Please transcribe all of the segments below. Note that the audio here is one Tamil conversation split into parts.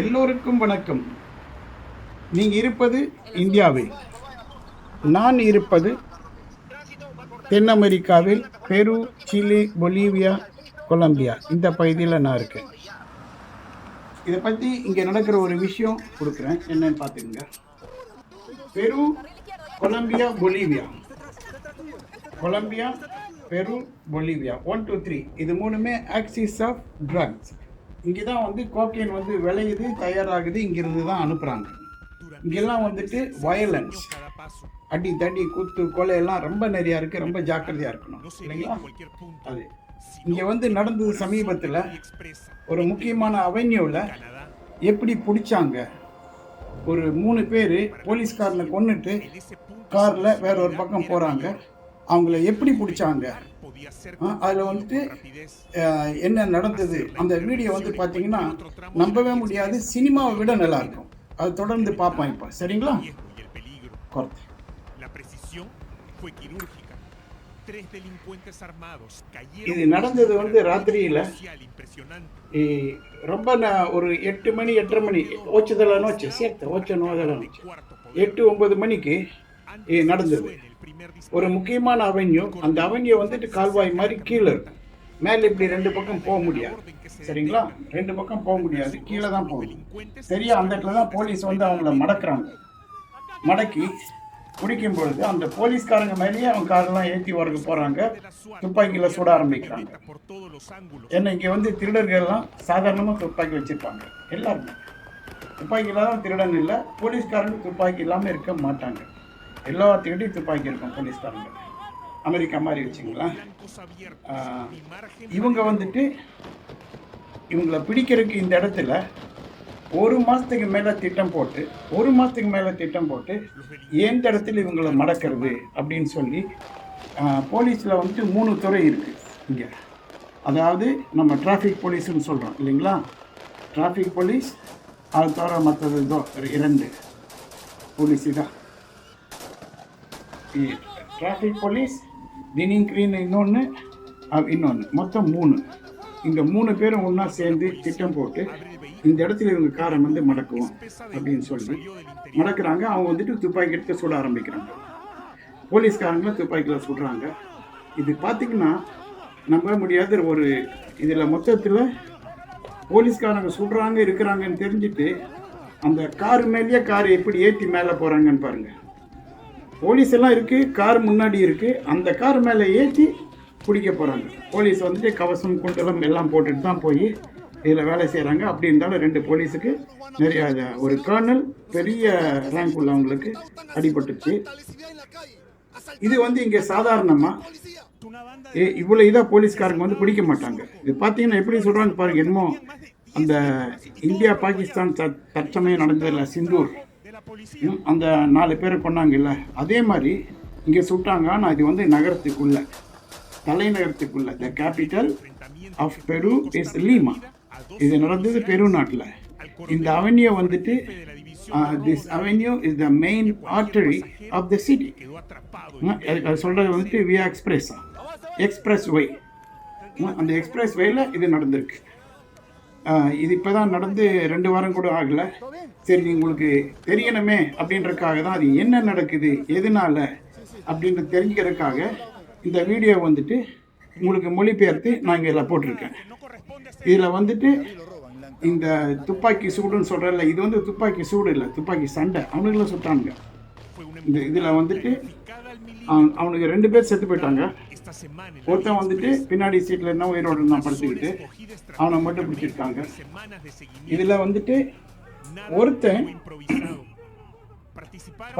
எல்லோருக்கும் வணக்கம். நீங்கள் இருப்பது இந்தியாவில். நான் இருப்பது தென் அமெரிக்காவில் பெரு சிலி பொலிவியா கொலம்பியா. இந்த பகுதியில் நான் இருக்கேன். இதை பற்றி இங்கே நடக்கிற ஒரு விஷயம் கொடுக்குறேன். என்னன்னு பார்த்துக்கங்க. Peru Colombia Bolivia. Colombia Peru Bolivia. One two three இது மூணுமே ஆக்சிஸ் ஆஃப் ட்ரக்ஸ் இங்கே தான் வந்து கோக்கைன் வந்து விளையுது தயாராகுது இங்கிருந்து தான் அனுப்புகிறாங்க இங்கெல்லாம் வந்துட்டு வயலன்ஸ் அடி தடி குத்து கொலை எல்லாம் ரொம்ப நிறையா இருக்குது ரொம்ப ஜாக்கிரதையாக இருக்கணும். இல்லைங்களா? அது. இங்கே வந்து நடந்தது சமீபத்தில் ஒரு முக்கியமான அவென்யூவில் எப்படி பிடிச்சாங்க? ஒரு மூணு பேர் போலீஸ்காரில் கொண்டுட்டு காரில் வேற ஒரு பக்கம் போகிறாங்க அவங்கள எப்படி பிடிச்சாங்க? அதில் வந்துட்டு என்ன நடந்தது? அந்த வீடியோ வந்து பார்த்தீங்கன்னா நம்பவே முடியாது சினிமாவை விட நல்லா இருக்கும். அது தொடர்ந்து பார்ப்போம் இப்போ. சரிங்களா? இது நடந்தது வந்து ராத்திரியில். ரொம்ப ந- ஒரு எட்டு மணி எட்டரை மணி ஓச்சதெல்லாம் நோச்சு சேர்த்து ஓச்ச நோதெல்லாம் நோச்சு எட்டு ஒன்பது மணிக்கு நடந்தது. ஒரு முக்கியமான அவென்யூ அந்த அவென்யூ வந்துட்டு கால்வாய் மாதிரி கீழே இருக்கும். மேலே இப்படி ரெண்டு பக்கம் போக முடியாது. சரிங்களா? ரெண்டு பக்கம் போக முடியாது. கீழே தான் போகணும் சரியா அந்த இடத்துல தான் போலீஸ் வந்து அவங்கள மடக்குறாங்க. மடக்கி பிடிக்கும் பொழுது அந்த போலீஸ்காரங்க மேலேயே அவங்க காரெல்லாம் ஏற்றி வரக்கு போகிறாங்க துப்பாக்கியில் சுட ஆரம்பிக்கிறாங்க. ஏன்னா இங்கே வந்து திருடர்கள்லாம் சாதாரணமாக துப்பாக்கி வச்சுருப்பாங்க. எல்லாருமே. துப்பாக்கியில் தான் திருடன் இல்லை போலீஸ்காரங்க துப்பாக்கி இல்லாமல் இருக்க மாட்டாங்க. எல்லாத்துக்கிட்டையும் துப்பாக்கி இருக்கும் போலீஸ்காரங்க. அமெரிக்கா மாதிரி வச்சுங்களா? இவங்க வந்துட்டு இவங்கள பிடிக்கிறதுக்கு இந்த இடத்துல ஒரு மாதத்துக்கு மேலே திட்டம் போட்டு ஒரு மாதத்துக்கு மேலே திட்டம் போட்டு எந்த இடத்துல இவங்களை மடக்கிறது அப்படின்னு சொல்லி போலீஸில் வந்துட்டு மூணு துறை இருக்குது இங்கே. அதாவது நம்ம டிராஃபிக் போலீஸ்னு சொல்கிறோம் இல்லைங்களா? டிராஃபிக் போலீஸ் அது தவிர மற்றது இதோ இரண்டு போலீஸு தான் டிராஃபிக் போலீஸ் தினிங் க்ரீன் இன்னொன்று இன்னொன்று மொத்தம் மூணு. இந்த மூணு பேரும் ஒன்றா சேர்ந்து திட்டம் போட்டு இந்த இடத்துல இவங்க காரை வந்து மடக்குவோம் அப்படின்னு சொல்லி மடக்கிறாங்க. அவங்க வந்துட்டு துப்பாக்கி எடுத்து சுட ஆரம்பிக்கிறாங்க. போலீஸ்காரங்களும் துப்பாக்கியில் சுடுறாங்க. இது பார்த்திங்கன்னா நம்ப முடியாத ஒரு இதில் மொத்தத்தில் போலீஸ்காரங்க சுடுறாங்க இருக்கிறாங்கன்னு தெரிஞ்சுட்டு அந்த கார் மேலேயே கார் எப்படி ஏற்றி மேலே போகிறாங்கன்னு பாருங்கள் போலீஸ் எல்லாம் இருக்குது கார் முன்னாடி இருக்குது அந்த கார் மேலே ஏற்றி பிடிக்க போகிறாங்க போலீஸ் வந்துட்டு கவசம் குண்டலம் எல்லாம் போட்டுட்டு தான் போய் இதில் வேலை செய்கிறாங்க அப்படி இருந்தாலும் ரெண்டு போலீஸுக்கு நிறைய ஒரு கர்னல் பெரிய ரேங்க் உள்ளவங்களுக்கு அடிபட்டுச்சு. இது வந்து இங்கே சாதாரணமாக இவ்வளோ இதாக போலீஸ்காரங்க வந்து பிடிக்க மாட்டாங்க. இது பார்த்தீங்கன்னா எப்படி சொல்கிறாங்க பாருங்க என்னமோ அந்த இந்தியா பாகிஸ்தான் தற்சமயம் நடந்ததில்ல சிந்தூர் அந்த நாலு பேரை கொண்டாங்கல்ல அதே மாதிரி இங்கே சுட்டாங்க. ஆனால் இது வந்து நகரத்துக்குள்ள தலைநகரத்துக்குள்ள. The capital of Peru is Lima இது நடந்தது பெரு நாட்டில். இந்த அவென்யூ வந்துட்டு this avenue is the main artery of the city அது சொல்கிறது வந்துட்டு வியா எக்ஸ்பிரஸ் எக்ஸ்பிரஸ் வே அந்த எக்ஸ்பிரஸ் வேல இது நடந்திருக்கு. இது இப்போ தான் நடந்து ரெண்டு வாரம் கூட ஆகலை. சரி உங்களுக்கு தெரியணுமே அப்படின்றதுக்காக தான் அது என்ன நடக்குது எதனால அப்படின்னு தெரிஞ்சுக்கிறதுக்காக இந்த வீடியோ வந்துட்டு உங்களுக்கு மொழிபெயர்த்து நான் இங்கே இதில் போட்டிருக்கேன். இதில் வந்துட்டு இந்த துப்பாக்கி சூடுன்னு சொல்கிறல இது வந்து துப்பாக்கி சூடு இல்லை துப்பாக்கி சண்டை. அவனுங்களும் சுட்டானுங்க. இந்த இதில் வந்துட்டு அவன்- அவனுக்கு ரெண்டு பேர் செத்து போயிட்டாங்க. ஒருத்தன் வந்துட்டு பின்னாடி சீட்டில் என்ன உயிரோடு இருந்தான் படுத்துக்கிட்டு அவனை மட்டும் பிடிச்சிருக்காங்க. இதில் வந்துட்டு ஒருத்தன்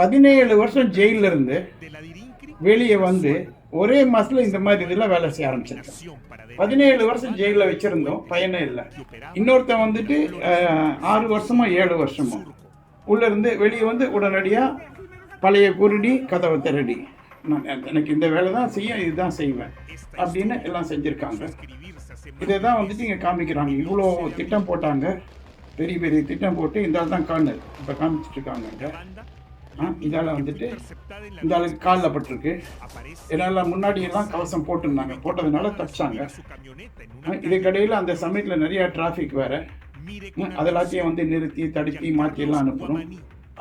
பதினேழு வருஷம் ஜெயிலில் இருந்து வெளியே வந்து ஒரே மாசத்துல இந்த மாதிரி இதெல்லாம் வேலை செய்ய ஆரம்பிச்சிருக்கான். பதினேழு வருஷம் ஜெயிலில் வச்சிருந்தோம் பயனே இல்லை. இன்னொருத்தன் வந்துட்டு ஆறு வருஷமா ஏழு வருஷமா. உள்ள இருந்து வெளியே வந்து உடனடியாக பழைய குருடி கதவை திரடி. நான் எனக்கு இந்த வேலை தான் செய்ய இதுதான் செய்வேன். அப்படின்னு எல்லாம் செஞ்சுருக்காங்க. இதை தான் வந்துட்டு இங்கே காமிக்கிறாங்க. இவ்வளோ திட்டம் போட்டாங்க. பெரிய பெரிய திட்டம் போட்டு இந்த ஆள் தான் கார்னர் இப்போ காமிச்சிட்ருக்காங்க இதால் வந்துட்டு இந்த ஆளுக்கு காலில் பட்டிருக்கு. aparece இதனால் முன்னாடி எல்லாம் கவசம் போட்டிருந்தாங்க. போட்டதுனால தப்பிச்சாங்க. இதுக்கடையில் அந்த சமயத்தில் நிறைய டிராஃபிக் வேற. அதெல்லாத்தையும் வந்து நிறுத்தி தடுத்தி மாற்றி எல்லாம் அனுப்பணும்.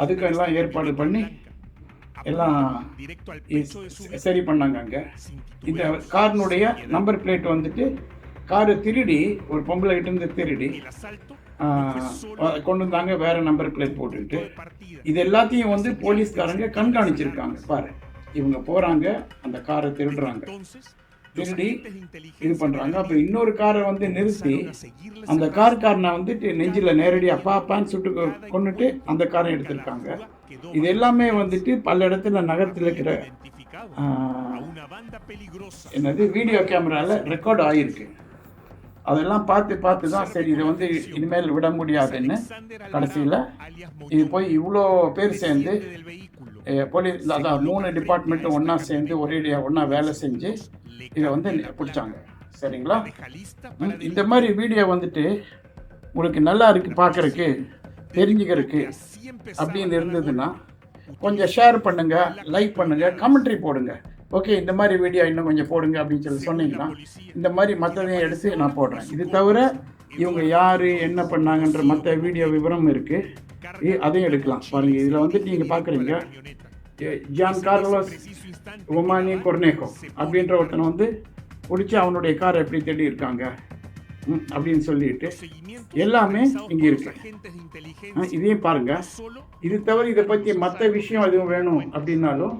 அதுக்கெல்லாம் ஏற்பாடு பண்ணி எல்லாம் சரி பண்ணாங்க அங்கே. இந்த காரினுடைய நம்பர் பிளேட் வந்துட்டு காரு திருடி ஒரு பொம்பளை கிட்ட இருந்து திருடி கொண்டு வந்தாங்க வேற நம்பர் பிளேட் போட்டுக்கிட்டு. இது எல்லாத்தையும் வந்து போலீஸ்காரங்க கண்காணிச்சிருக்காங்க பாரு. இவங்க போறாங்க அந்த காரை திருடுறாங்க. திருடி இது பண்றாங்க. அப்ப இன்னொரு காரை வந்து நிறுத்தி அந்த கார்காரனை வந்துட்டு நெஞ்சில நேரடியா அப்பா அப்பான்னு சுட்டு கொ- கொன்னுட்டு அந்த காரை எடுத்திருக்காங்க. இது எல்லாமே வந்துட்டு பல இடத்துல நகரத்தில் இருக்கிற. என்னது வீடியோ கேமரால ரெக்கார்ட் ஆகிருக்கு அதெல்லாம் பார்த்து பார்த்து தான் சரி இதை வந்து இனிமேல் விட முடியாதுன்னு கடைசியில் இது போய் இவ்வளோ பேர் சேர்ந்து போலீஸ் அதான் மூணு டிபார்ட்மெண்ட்டும் ஒன்றா சேர்ந்து ஒரேடியாக ஒன்றா வேலை செஞ்சு இதை வந்து பிடிச்சாங்க. சரிங்களா? இந்த மாதிரி வீடியோ வந்துட்டு உங்களுக்கு நல்லா இருக்கு பார்க்கறதுக்கு. தெரிஞ்சுக்கிறதுக்கு அப்படின்னு இருந்ததுன்னா கொஞ்சம் ஷேர் பண்ணுங்க லைக் பண்ணுங்க கமெண்ட்ரி போடுங்க. ஓகே இந்த மாதிரி வீடியோ இன்னும் கொஞ்சம் போடுங்க அப்படின்னு சொல்லி சொன்னீங்கன்னா இந்த மாதிரி மற்றதையும் எடுத்து நான் போடுறேன். இது தவிர இவங்க யார் என்ன பண்ணாங்கன்ற மற்ற வீடியோ விவரம் இருக்குது அதையும் எடுக்கலாம். பாருங்க இதில் வந்துட்டு நீங்கள் பார்க்குறீங்க ஜான் கார்லோஸ் ஒமானி கொர்னேகோ அப்படின்ற ஒருத்தனை வந்து பிடிச்சி அவனுடைய காரை எப்படி தேடி இருக்காங்க. அப்படின்னு சொல்லிட்டு எல்லாமே இங்கே இருக்கு. இதையும் பாருங்க. இது தவிர இதை பற்றி மற்ற விஷயம் எதுவும் வேணும் அப்படின்னாலும்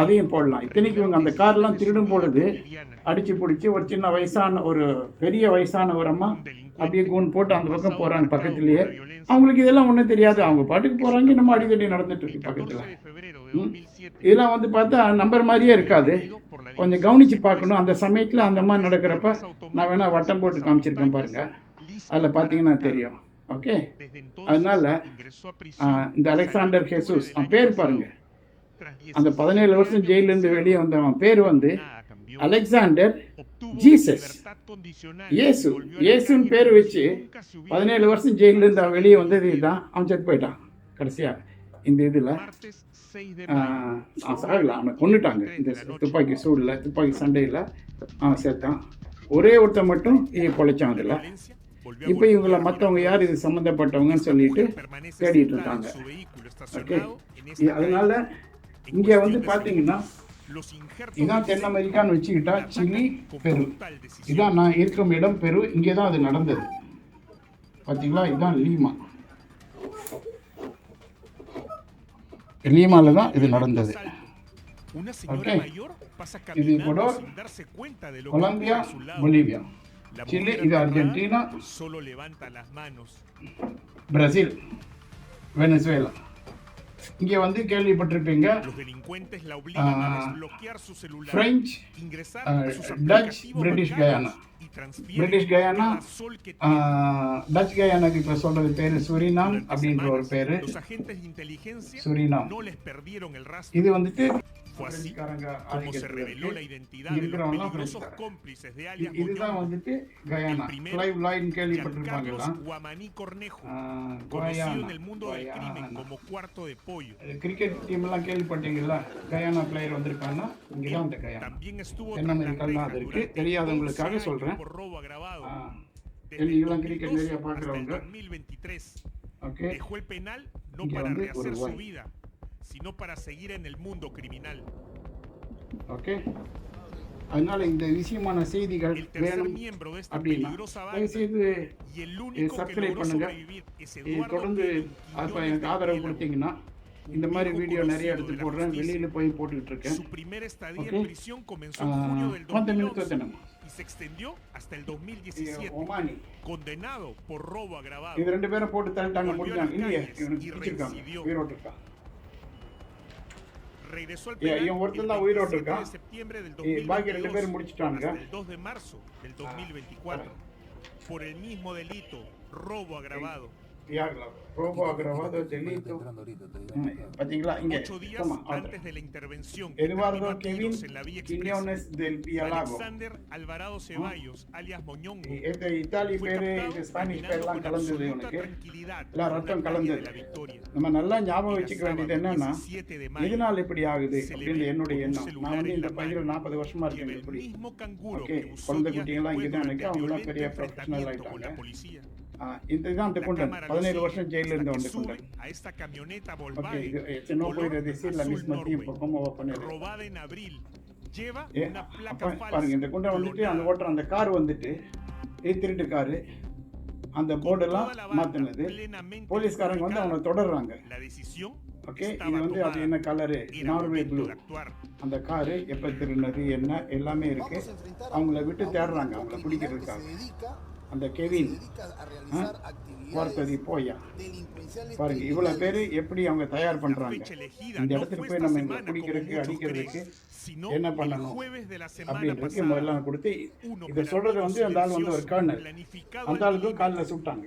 அதையும் போடலாம். இத்தனைக்கு இவங்க அந்த கார்லாம் திருடும் பொழுது அடிச்சு பிடிச்சி ஒரு சின்ன வயசான ஒரு பெரிய வயசான ஒரு அம்மா அப்படியே கூன் போட்டு அந்த பக்கம் போறாங்க பக்கத்துலயே. அவங்களுக்கு இதெல்லாம் ஒன்றும் தெரியாது. அவங்க பாட்டுக்கு போறாங்க. நம்ம அடிக்கடி நடந்துட்டு இருக்கு பக்கத்துல. இதெல்லாம் வந்து பார்த்தா நம்பர் மாதிரியே இருக்காது. கொஞ்சம் கவனிச்சு பார்க்கணும். அந்த சமயத்தில் அந்த மாதிரி நடக்கிறப்ப நான் வேணால் வட்டம் போட்டு காமிச்சிருக்கேன் பாருங்கள் அதில் பார்த்தீங்கன்னா தெரியும். ஓகே? அதனால இந்த அலெக்சாண்டர் ஹெசூஸ் அவன் பேர் பாருங்கள் அந்த பதினேழு வருஷம் ஜெயிலேருந்து வெளியே வந்தவன் பேர் வந்து அலெக்சாண்டர் ஜீசஸ். இயேசு. இயேசுன்னு பேர் வச்சு பதினேழு வருஷம் ஜெயிலேருந்து அவன் வெளியே வந்தது இதுதான். அவன் செத்து போயிட்டான். கடைசியாக இந்த இதில் சாகல அவனை கொண்டுட்டாங்க இந்த துப்பாக்கி சூடில் துப்பாக்கி சண்டையில் அவன் செத்தான் ஒரே ஒருத்தன் மட்டும் பொழைச்சான் அதில். இப்போ இவங்கள மற்றவங்க யார் இது சம்மந்தப்பட்டவங்கன்னு சொல்லிட்டு தேடிட்டு இருக்காங்க. ஓகே. அதனால இங்கே வந்து பார்த்தீங்கன்னா இதான் தென் அமெரிக்கான்னு வச்சுக்கிட்டா சிலி பெரு. இதான் நான் இருக்கும் இடம் பெரு. இங்கே தான் அது நடந்தது. பார்த்தீங்களா இதுதான் லீமா. லீமாவில் தான் இது நடந்தது Una señora Ok. mayor pasa இது caminando Ecuador, sin darse cuenta de lo que Colombia இங்கே வந்து கேள்விப்பட்டிருப்பீங்க Ah, French ah, cada sol que ஆ, tienen. டச் கயானாக்கு இப்போ சொல்கிறது பேர் சுரினாம் அப்படின்ற ஒரு பேர் சுரினாம். இது வந்துட்டு Fue así como se reveló la identidad de los peligrosos cómplices de alias ஃப்ளைவ் லாயின் கேள்விப்பட்டிருப்பாங்களா Giancarlos Guamaní Cornejo, conocido en el mundo del crimen como cuarto de pollo. También estuvo durante தெரியாதவங்களுக்காக 11 சொல்கிறேன் años por robo agravado. ஆ, Desde el நீங்களாம் கிரிக்கெட் 2002 நிறைய el பார்க்குறவங்க 2023 okay dejó el penal no para rehacer su vida, sino para seguir en el mundo criminal. Okay அதனால இந்த விஷயமான செய்திகள் வேணும் miembro de esta அப்படின்னா y que subscribe logró பண்ணுங்க. தொடர்ந்து எனக்கு ஆதரவு. கொடுத்தீங்கன்னா இந்த மாதிரி வீடியோ நிறைய எடுத்து போடுறேன் வெளியில் போய் போட்டுக்கிட்டு இருக்கேன் Su primer estadía Ok. en prisión comenzó en Ah, junio del ¿cuántos minutos 2011 tenemos? y se extendió hasta el இது 2017, ஒமானி condenado por robo agravado. இது ரெண்டு Regresó al penal இவன் ஒருத்தன் el தான் உயிரோட்டு 27 இருக்கான். de septiembre del Eh, பாக்கி ரெண்டு 2022 பேரும் முடிச்சிட்டானுங்க hasta el 2 de marzo del 2024 por el mismo delito, robo agravado. யாருல ரோபோ அகரவாத டெலிட்டோ பார்த்தீங்களா இங்கே Ocho días ஆமா antes de la intervención Eduardo Kevin en la vía Quiñones del Pialago Alexander Alvarado Ceballos, alias captado இது ஸ்பானிஷ் caminando பேர்லாம் con கலந்தது absoluta இவனுக்கு tranquilidad எல்லாம் por ரத்தம் la calle de கலந்தது la Victoria. நம்ம நல்லா ஞாபகம் வச்சுக்க வேண்டியது என்னன்னா 17 de mayo, எதனால் இப்படி ஆகுது அப்படின்னு என்னுடைய எண்ணம் நான் வந்து en இந்த பகுதியில். நாற்பது வருஷமா இருக்கேன் el இப்படி usó குழந்தை குட்டிங்கெல்லாம் இங்கே தான் el அவங்களாம் பெரிய ப்ரொஃபஷனல் con இதுதான் அந்த குண்டன் பதினேழு வருஷம் que இருந்த குண்டன் ஓகே இது decir la misma tiempo va a poner placa பாருங்க இந்த falsa. குண்டை வந்துட்டு அந்த. ஓட்டுற அந்த கார் வந்துட்டு திருட்டு காரு அந்த போர்டெல்லாம் மாத்தினது போலீஸ்காரங்க வந்து அவனை. தொடர்றாங்க ஓகே இது வந்து அது. என்ன கலரு நார்வே ப்ளூ. அந்த காரு எப்போ திருடினது என்ன எல்லாமே இருக்கு அவங்கள விட்டு தேடுறாங்க அவங்கள பிடிக்கிறதுக்காக அந்த கெவின் actividades போயா பாருங்க இவ்வளவு பேரு. எப்படி அவங்க தயார் பண்றாங்க இந்த இடத்துக்கு போய் நம்ம இங்க குடிக்கிறதுக்கு அடிக்கிறதுக்கு என்ன பண்ணணும் அப்படின்றதுக்கு. முதல்ல கொடுத்து இதை சொல்றது வந்து அந்த ஆள் வந்து ஒரு planificado அந்த ஆளுக்கும். காலில் சுட்டாங்க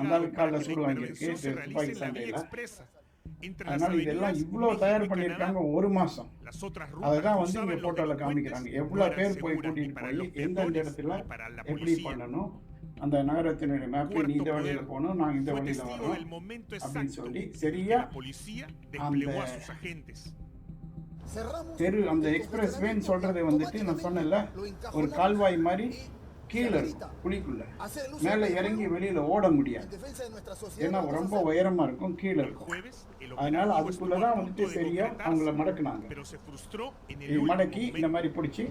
அந்த ஆளுக்கு காலில் சூடு la வாங்கியிருக்கு துப்பாக்கி சண்டையில் அதனால இதெல்லாம் இவ்வளோ தயார். பண்ணியிருக்காங்க ஒரு மாசம் Las otras அதை rutas தான் que வந்து இங்கே ஃபோட்டோவில் காமிக்கிறாங்க எவ்வளோ பேர் போய் கூட்டிகிட்டு போய் எந்தெந்த இடத்துல எப்படி. பண்ணணும் அந்த நகரத்தினுடைய மேப்பை நீ இந்த வழியில் போகணும் நாங்கள் இந்த வழியில் வரோம் அப்படின்னு சொல்லி சரியா அந்த- தெரு அந்த எக்ஸ்பிரஸ் வேன் congestionamiento சொல்றது வந்துட்டு நான் சொன்னேன்ல lo ஒரு கால்வாய் மாதிரி கீழே இருக்கும் குழிக்குள்ள மேலே இறங்கி வெளியில ஓட முடியாது. ஏன்னா ரொம்ப உயரமா இருக்கும் கீழே இருக்கும் அதனால அதுக்குள்ள தான் வந்துட்டு சரியா அவங்கள மடக்குனாங்க மடக்கி இந்த. மாதிரி பிடிச்சி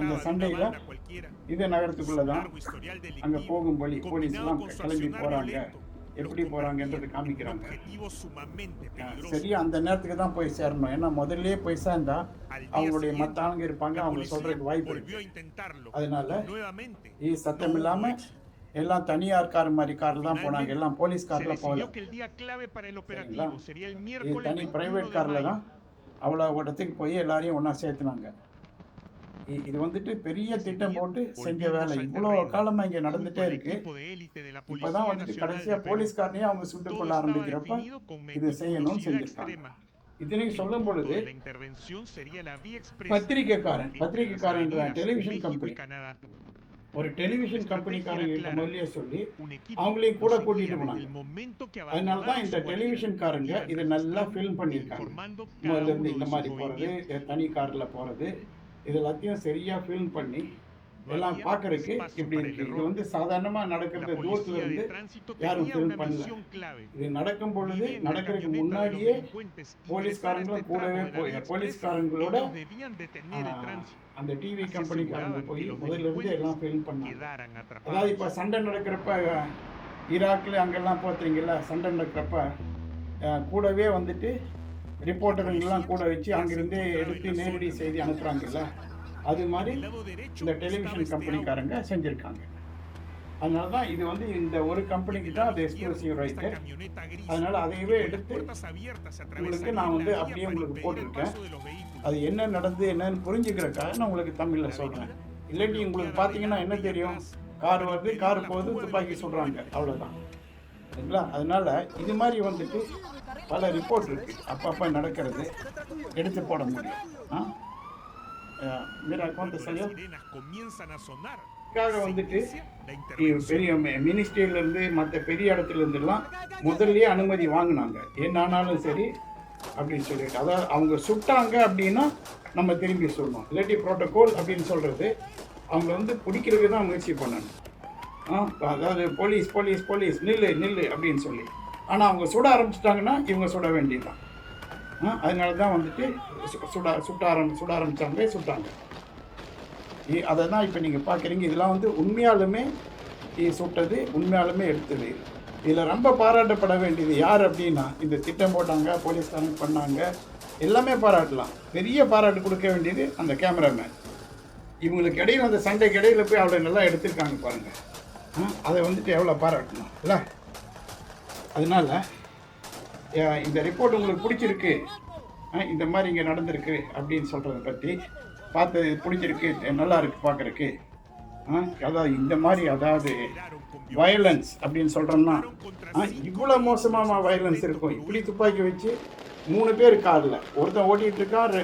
அந்த சண்டையில. இதே நகரத்துக்குள்ள தான் Largo historial அங்க போகும் வழி போலீஸ் combinado எல்லாம் con su கிளம்பி violento, எப்படி en காமிக்கிறாங்க. சரியா அந்த நேரத்துக்கு தான் போய் சேரணும் ஏன்னா முதல்லயே போய் சேர்ந்தா அவங்களுடைய மத்த ஆளுங்க இருப்பாங்க அவங்க சொல்றதுக்கு வாய்ப்பு இருக்கு. அதனால இது சத்தம் இல்லாம. எல்லாம் தனியார் கார் மாதிரி கார்ல தான் போனாங்க எல்லாம் போலீஸ் கார்ல போகல தனி 21 பிரைவேட் கார்ல. தான் அவ்வளோ இடத்துக்கு போய் எல்லாரையும் ஒன்றா சேர்த்துனாங்க இது வந்துட்டு பெரிய திட்டம் போட்டு செஞ்ச வேலை al இவ்வளோ terreno, காலமா இங்க நடந்துட்டே இருக்கு இப்பதான் வந்துட்டு Nacional கடைசியா de Perú. போலீஸ்காரனையும் அவங்க Todo கொள்ள ஆரம்பிக்கிறப்ப இது செய்யணும்னு செஞ்சிருக்காங்க. இத்தனையும் சொல்லும் பொழுது பத்திரிக்கைக்காரன்ற avenidas டெலிவிஷன் கம்பெனி. ஒரு டெலிவிஷன் கம்பெனிக்காரங்க முதல்லயே சொல்லி அவங்களையும் கூட கூட்டிட்டு போனாங்க அதனால தான் இந்த. டெலிவிஷன்காரங்க இதை நல்லா ஃபில்ம் பண்ணியிருக்காங்க முதல்ல இருந்து இந்த மாதிரி போறது. தனி கார்ல போறது இது எல்லாத்தையும் சரியா ஃபில்ம் பண்ணி எல்லாம் பார்க்கறதுக்கு இப்படி இருக்கு இது வந்து சாதாரணமா La நடக்கிறது தூரத்துல இருந்து யாரும் ஃபில்ம் பண்ணல. இது நடக்கும் பொழுது நடக்கிறதுக்கு முன்னாடியே போலீஸ்காரங்களும் கூடவே போய் போலீஸ்காரங்களோட. அந்த டிவி கம்பெனிக்காரங்க போய் முதல்ல இருந்து எல்லாம் ஃபில்ம் பண்ணாங்க அதாவது. இப்போ சண்டை நடக்கிறப்ப ஈராக்ல அங்கெல்லாம் பார்த்தீங்களா சண்டை நடக்கிறப்ப கூடவே வந்துட்டு ரிப்போர்ட்டருங்கெல்லாம் கூட வச்சு அங்கிருந்தே எடுத்து நேரடி செய்தி அனுப்புறாங்கல்ல? அது மாதிரி இந்த டெலிவிஷன் கம்பெனிக்காரங்க செஞ்சிருக்காங்க. அதனால தான் இது வந்து இந்த ஒரு கம்பெனிக்கு தான் அது எக்ஸ்க்ளூசிவ் ரைட்டு அதனால அதையவே எடுத்து உங்களுக்கு நான் வந்து அப்படியே உங்களுக்கு போட்டிருக்கேன். அது என்ன நடந்து என்னன்னு புரிஞ்சுக்கிறக்காக நான் உங்களுக்கு தமிழில் சொல்கிறேன் இல்லாட்டி உங்களுக்கு பார்த்தீங்கன்னா என்ன தெரியும்? கார் வருது கார் போகுது துப்பாக்கி சொல்கிறாங்க அவ்வளோதான் சரிங்களா? அதனால இது மாதிரி வந்துட்டு பல ரிப்போர்ட் இருக்கு. அப்பப்போ நடக்கிறது. எடுத்து போட முடியும். மீரா கொண்டு இதுக்காக வந்துட்டு. பெரிய மினிஸ்ட்ரியில இருந்து மற்ற பெரிய இடத்துல இருந்துலாம் முதல்லயே அனுமதி வாங்கினாங்க. என்னானாலும் சரி அப்படின்னு சொல்லிட்டு. அதாவது அவங்க சுட்டாங்க அப்படின்னா நம்ம திரும்பி சொல்லணும் இல்லாட்டி ப்ரோட்டோகால் அப்படின்னு சொல்றது அவங்க வந்து பிடிக்கிறதுக்கு தான் முயற்சி பண்ணணும். ஆ அதாவது போலீஸ் போலீஸ் போலீஸ் நில்லு நில்லு அப்படின்னு சொல்லி. ஆனால் அவங்க சுட ஆரம்பிச்சிட்டாங்கன்னா இவங்க சுட வேண்டியதுதான். அதனால தான் வந்துட்டு சு- சுட சுட்ட ஆரம்பி சுட ஆரம்பித்தாங்க சுட்டாங்க. இ- அதை தான் இப்போ நீங்கள் பார்க்குறீங்க இதெல்லாம் வந்து உண்மையாலுமே சுட்டது உண்மையாலுமே எடுத்தது. இதில் ரொம்ப பாராட்டப்பட வேண்டியது யார் அப்படின்னா இந்த திட்டம் போட்டாங்க போலீஸ்காரங்க பண்ணாங்க எல்லாமே பாராட்டலாம். பெரிய பாராட்டு கொடுக்க வேண்டியது அந்த கேமராமேன். இவங்களுக்கு இடையில் அந்த சண்டைக்கு இடையில போய் அவ்வளோ நல்லா எடுத்திருக்காங்க பாருங்கள் அதை வந்துட்டு எவ்வளோ பாராட்டணும் இல்லை? அதனால இந்த ரிப்போர்ட் உங்களுக்கு பிடிச்சிருக்கு. இந்த மாதிரி இங்கே நடந்திருக்கு அப்படின்னு சொல்கிறத பற்றி பார்த்து பிடிச்சிருக்கு நல்லா இருக்கு பார்க்குறக்கு அதாவது இந்த மாதிரி அதாவது வயலன்ஸ் அப்படின்னு சொல்கிறோம்னா இவ்வளோ மோசமாக வயலன்ஸ் இருக்கும். இப்படி துப்பாக்கி வச்சு மூணு பேர் காரில் ஒருத்தன் ஓட்டிகிட்டு இருக்கான்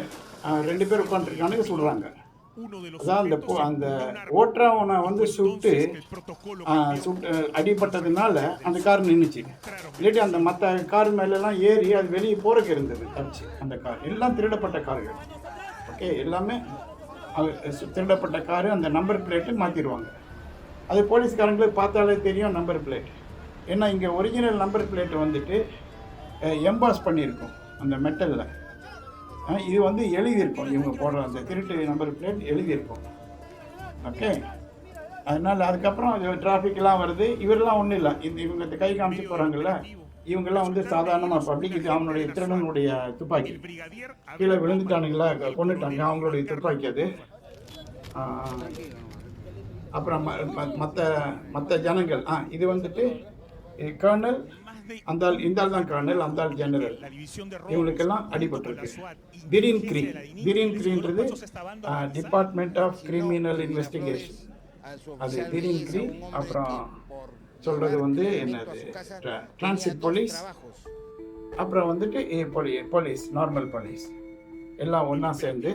ரெண்டு பேர் உட்காந்துருக்கானுங்க சொல்கிறாங்க அதான் அந்த. ஓட்டுறவனை வந்து சுட்டு. சுட்டு அடிபட்டதுனால அந்த கார் நின்றுச்சு இல்லாட்டி அந்த மற்ற கார் மேலெல்லாம் ஏறி அது வெளியே போறதுக்கு இருந்தது. தப்பிச்சு. அந்த கார் எல்லாம் திருடப்பட்ட கார்கள். ஓகே எல்லாமே அது திருடப்பட்ட காரு அந்த நம்பர் பிளேட்டு மாற்றிடுவாங்க அது போலீஸ்காரங்களுக்கு பார்த்தாலே தெரியும் நம்பர் பிளேட். ஏன்னா இங்கே ஒரிஜினல் நம்பர் பிளேட் வந்துட்டு எம்பாஸ் பண்ணியிருக்கோம் அந்த மெட்டலில் இது வந்து எழுதியிருக்கும் இவங்க போடுற அந்த திருட்டு நம்பர் பிளேட் எழுதியிருக்கும் ஓகே அதனால் அதுக்கப்புறம் டிராஃபிக்லாம் வருது. இவரெல்லாம் ஒன்றும் இல்லை. இந்த இவங்க இந்த கை காமிச்சு போகிறாங்கல்ல இவங்கெல்லாம் வந்து சாதாரணமாக பப்ளிக் இது அவனுடைய திருடனுடைய துப்பாக்கி. கீழே விழுந்துட்டானுங்களா? கொண்டுட்டாங்க அவங்களுடைய துப்பாக்கி அது. அப்புறம் மற்ற மற்ற ஜனங்கள். ஆ இது வந்துட்டு கர்னல் அந்த ஆள் இந்த ஆள் தான் கர்னல் அந்த ஆள் ஜெனரல். இவங்களுக்கெல்லாம் அடிபட்டிருக்கு. பிரின் கிரி பிரின் கிரின்றது க்ரீ க்ரீன்றது டிபார்ட்மெண்ட் ஆஃப் கிரிமினல் இன்வெஸ்டிகேஷன் அது பிரின் க்ரீ அப்புறம் சொல்றது வந்து என்னது? டிரான்சிட் போலீஸ் அப்புறம் வந்துட்டு ஏ போலீ போலீஸ் நார்மல் போலீஸ் எல்லாம் ஒன்றா சேர்ந்து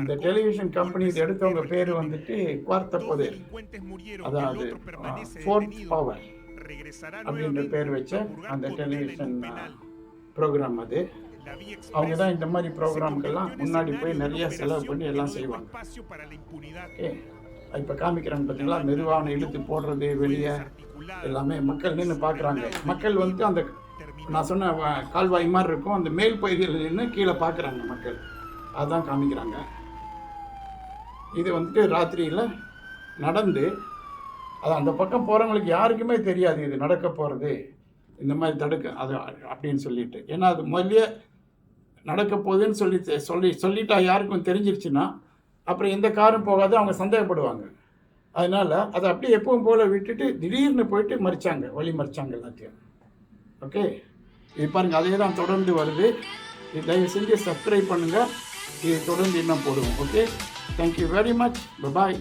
இந்த டெலிவிஷன் கம்பெனிஸ் கம்பெனி எடுத்தவங்க பேர் வந்துட்டு குவார்த்த போதே அதாவது ஃபோர்த் பவர் Nuevamente பேர் வச்ச அந்த டெலிவிஷன். ப்ரோக்ராம் அது அவங்க தான் இந்த மாதிரி en முன்னாடி போய் நிறைய செலவு பண்ணி எல்லாம் செய்வாங்க இப்போ காமிக்கிறாங்க பார்த்தீங்களா மெதுவாக அவனை இழுத்து போடுறது வெளியே எல்லாமே மக்கள் நின்று பார்க்குறாங்க மக்கள் வந்து அந்த நான் சொன்ன கால்வாய் மாதிரி இருக்கும் அந்த மேல் பகுதியில் நின்று கீழே பார்க்குறாங்க மக்கள் அதான் காமிக்கிறாங்க இது வந்துட்டு ராத்திரியில் நடந்து அது அந்த பக்கம் போகிறவங்களுக்கு யாருக்குமே தெரியாது இது நடக்க போகிறது இந்த மாதிரி தடுக்க அது அப்படின்னு சொல்லிட்டு. ஏன்னா அது முதல்லயே நடக்க போகுதுன்னு சொல்லி சொல்லி சொல்லிட்டா யாருக்கும் தெரிஞ்சிருச்சுன்னா அப்புறம் எந்த காரும் போகாது அவங்க சந்தேகப்படுவாங்க. அதனால் அதை அப்படியே எப்பவும் போல் விட்டுட்டு திடீர்னு போயிட்டு மறிச்சாங்க வழி மறிச்சாங்க எல்லாத்தையும். ஓகே? இது பாருங்கள் அதே தான் தொடர்ந்து வருது. இது தயவு செஞ்சு சப்ஸ்கிரைப் பண்ணுங்கள் இது தொடர்ந்து இன்னும் போடுவோம். Okay? Thank you very much bye